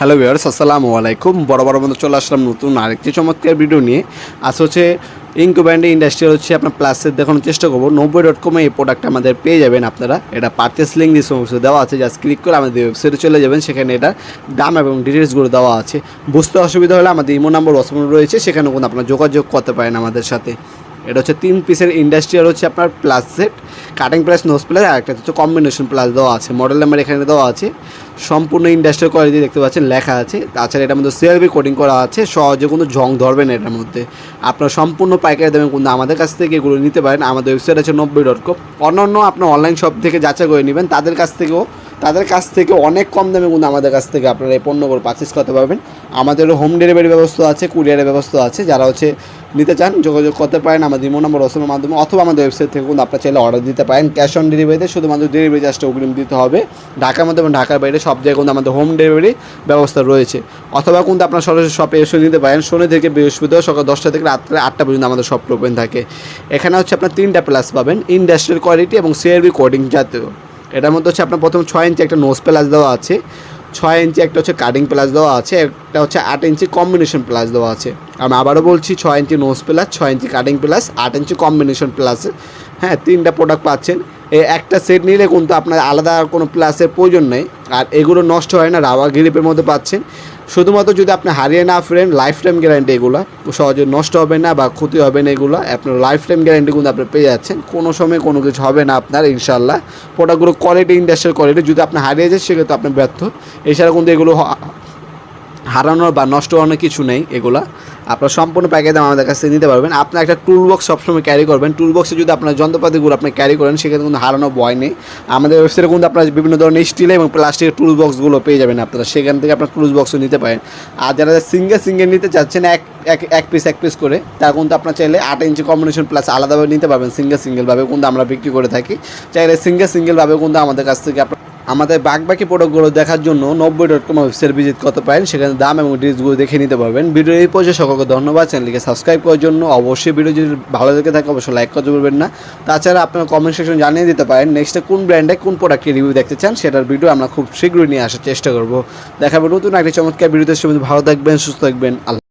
Hello viewers আসসালামু আলাইকুম। বড় বড় বন্ধু চলে আসলাম নতুন আরেকটি চমৎকার ভিডিও নিয়ে। আজ হচ্ছে ইঙ্কো ব্র্যান্ডের ইন্ডাস্ট্রিয়াল হচ্ছে আপনার প্লাসের দেখানোর চেষ্টা করব। নব্বই ডট কমে এই প্রোডাক্ট আমাদের পেয়ে যাবেন আপনারা। এটা পার্চেস লিঙ্ক দিয়ে সমস্ত দেওয়া আছে। জাস্ট ক্লিক করে আমাদের ওয়েবসাইটে চলে যাবেন। সেখানে এটা দাম এবং ডিটেলসগুলো দেওয়া আছে। বুঝতে অসুবিধা হলে আমাদের ইমো নাম্বার ওয়াসমান রয়েছে। সেখানে কিন্তু আপনারা যোগাযোগ করতে পারেন আমাদের সাথে। এটা হচ্ছে তিন পিসের ইন্ডাস্ট্রিয়াল হচ্ছে আপনার plus set cutting plus nose plus আর একটা হচ্ছে কম্বিনেশন প্লাস দেওয়া আছে। মডেল নাম্বার এখানে দেওয়া আছে। সম্পূর্ণ ইন্ডাস্ট্রিয়াল কোয়ালিটি দেখতে পাচ্ছেন, লেখা আছে। তাছাড়া এটার মধ্যে সিআরবি কোডিং করা আছে, সহজে কোনো জং ধরবে না এটার মধ্যে। আপনার সম্পূর্ণ পাইকারি দামে কিন্তু আমাদের কাছ থেকে এগুলো নিতে পারেন। আমাদের ওয়েবসাইট আছে নব্বই ডট কম অন্যান্য আপনার অনলাইন শপ থেকে যাচাই করে নেবেন, তাদের কাছ থেকেও তাদের কাছ থেকে অনেক কম দামে কিন্তু আমাদের কাছ থেকে আপনারা এই পণ্যগুলো পারচেস করতে পারবেন। আমাদেরও হোম ডেলিভারি ব্যবস্থা আছে কুরিয়ারের ব্যবস্থা আছে। যারা হচ্ছে নিতে চান, যোগাযোগ করতে পারেন আমাদের ইমো নম্বর ওসমের মাধ্যমে অথবা আমাদের ওয়েবসাইট থেকে কিন্তু আপনার চাইলে অর্ডার দিতে পারেন। ক্যাশ অন ডেলিভারিতে শুধুমাত্র ডেলিভারি চার্জটা অগ্রিম দিতে হবে। ঢাকার মধ্যে এবং ঢাকার বাইরে সব জায়গায় কিন্তু আমাদের হোম ডেলিভারি ব্যবস্থা রয়েছে। অথবা কিন্তু আপনার সরাসরি শপে এসে নিতে পারেন। শনি থেকে বৃহস্পতিবার সকাল দশটা থেকে রাত্রে আটটা পর্যন্ত আমাদের শপ ওপেন থাকে। এখানে হচ্ছে আপনার তিনটা প্লাস পাবেন। ইন্ডাস্ট্রিয়াল কোয়ালিটি এবং সিআরবি কোডিং জাতীয়। এটার মধ্যে হচ্ছে আপনার প্রথম ছয় ইঞ্চি একটা নোজ প্লাস দেওয়া আছে। ছয় ইঞ্চি একটা হচ্ছে কাটিং প্লাস দেওয়া আছে, একটা হচ্ছে আট ইঞ্চি কম্বিনেশন প্লাস দেওয়া আছে। আমি আবারও বলছি, ছয় ইঞ্চি নোজ প্লাস ছয় ইঞ্চি কাটিং প্লাস আট ইঞ্চি কম্বিনেশন প্লাস হ্যাঁ তিনটা প্রোডাক্ট পাচ্ছেন। এই একটা সেট নিলে কিন্তু আপনার আলাদা কোনো প্লাসের প্রয়োজন নেই। আর এগুলো নষ্ট হয় না, রাবার গ্রিপের মধ্যে পাচ্ছেন। শুধুমাত্র যদি আপনি হারিয়ে না ফেরেন লাইফ টাইম গ্যারান্টি এগুলো, সহজে নষ্ট হবে না বা ক্ষতি হবে না এগুলো, আপনার লাইফ টাইম গ্যারান্টি কিন্তু আপনি পেয়ে যাচ্ছেন। কোনো সময় কোনো কিছু হবে না আপনার ইনশাল্লাহ প্রোডাক্টগুলো কোয়ালিটি ইন্ডাস্ট্রিয়াল কোয়ালিটি যদি আপনি হারিয়ে যায় সেক্ষেত্রে আপনি ব্যর্থ। এছাড়া কিন্তু এগুলো হারানোর বা নষ্ট হওয়ার কিছু নেই এগুলা। আপনার সম্পূর্ণ প্যাকেজ আমাদের কাছে নিতে পারবেন। আপনার একটা টুল বক্স সবসময় ক্যারি করবেন। টুল বক্সে যদি আপনার যন্ত্রপাতিগুলো আপনি ক্যারি করেন, সেক্ষেত্রে কিন্তু হারানোর ভয় নেই। আমাদের ওয়েবসাইটে কিন্তু আপনার বিভিন্ন ধরনের স্টিল এবং প্লাস্টিকের টুল বক্সগুলো পেয়ে যাবেন আপনারা। সেখান থেকে আপনার টুল বক্সও নিতে পারেন। আর যারা সিঙ্গেল সিঙ্গেল নিতে চাচ্ছেন, এক এক এক পিস এক পিস করে, তারা কিন্তু আপনার চাইলে আট ইঞ্চি কম্বিনেশন প্লাস আলাদাভাবে নিতে পারবেন। সিঙ্গেল সিঙ্গেলভাবে কিন্তু আমরা বিক্রি করে থাকি। চাইলে সিঙ্গেল সিঙ্গেলভাবে কিন্তু আমাদের কাছ থেকে আপনার আমাদের বাকি প্রোডাক্টগুলো দেখার জন্য নব্বই ডট কম ওয়েবসাইট ভিজিট করতে পারেন। সেখানে দাম এবং ডিটেলসগুলো দেখে নিতে পারবেন। ভিডিও এই পর্যায়ে সকলকে ধন্যবাদ। চ্যানেলকে সাবস্ক্রাইব করার জন্য অবশ্যই ভিডিও যদি ভালো লেগে থাকে, অবশ্যই লাইক করতে বলবেন না। তাছাড়া আপনার কমেন্ট সেকশন জানিয়ে দিতে পারেন নেক্সটে কোন ব্র্যান্ডে কোন প্রোডাক্টের রিভিউ দেখতে চান, সেটার ভিডিও আমরা খুব শীঘ্রই নিয়ে আসার চেষ্টা করব। দেখাবো নতুন একটি চমৎকার ভিডিওতে ভালো থাকবেন, সুস্থ থাকবেন। আল্লাহ